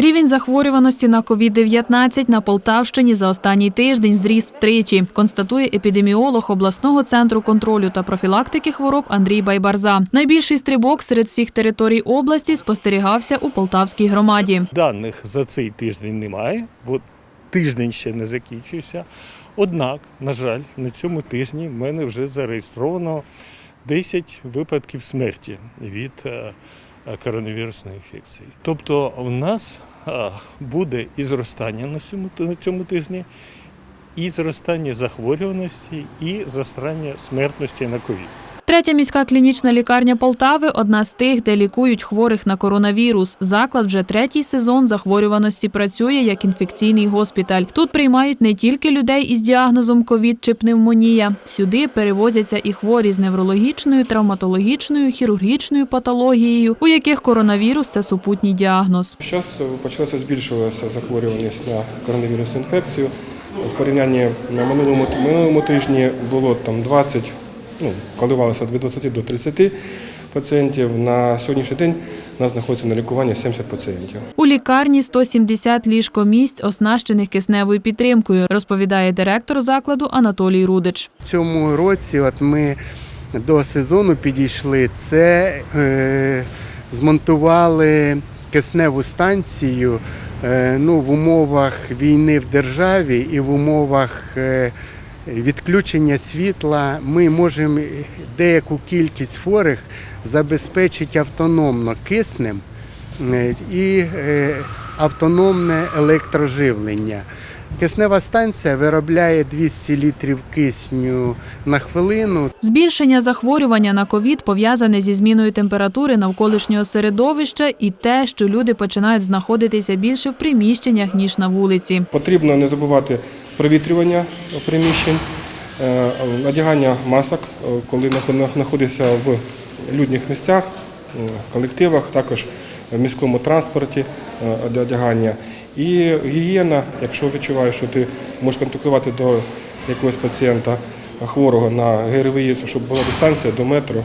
Рівень захворюваності на COVID-19 на Полтавщині за останній тиждень зріс втричі, констатує епідеміолог обласного центру контролю та профілактики хвороб Андрій Байбарза. Найбільший стрибок серед всіх територій області спостерігався у Полтавській громаді. Даних за цей тиждень немає, бо тиждень ще не закінчився. Однак, на жаль, на цьому тижні в мене вже зареєстровано 10 випадків смерті від е, коронавірусної інфекції. Тобто в нас е, буде і зростання на цьому, на цьому тижні, і зростання захворюваності, і зростання смертності на ковід. Третя міська клінічна лікарня Полтави одна з тих, де лікують хворих на коронавірус. Заклад вже третій сезон захворюваності працює як інфекційний госпіталь. Тут приймають не тільки людей із діагнозом ковід чи пневмонія. Сюди перевозяться і хворі з неврологічною, травматологічною, хірургічною патологією, у яких коронавірус це супутній діагноз. Зараз почалася збільшуватися захворюваність на коронавірусну інфекцію. В порівнянні на минулому, минулому тижні було там 20, ну, коливалося від 20 до 30 пацієнтів. На сьогоднішній день у нас знаходиться на лікуванні 70 пацієнтів. У лікарні 170 ліжкомісць, оснащених кисневою підтримкою, розповідає директор закладу Анатолій Рудич. В цьому році от ми до сезону підійшли. Це е, змонтували кисневу станцію е, ну, в умовах війни в державі і в умовах е, відключення світла. Ми можемо деяку кількість хворих забезпечити автономно киснем е, і е, автономне електроживлення. Киснева станція виробляє 200 літрів кисню на хвилину. Збільшення захворювання на ковід пов'язане зі зміною температури навколишнього середовища і те, що люди починають знаходитися більше в приміщеннях ніж на вулиці. Потрібно не забувати провітрювання приміщень, е, одягання масок, е, коли наход- знаходишся в людних місцях, е, колективах, також в міському транспорті одягання. І гігієна, якщо відчуваєш, що ти можеш контактувати до якогось пацієнта хворого на ГРВІ, щоб була дистанція до метру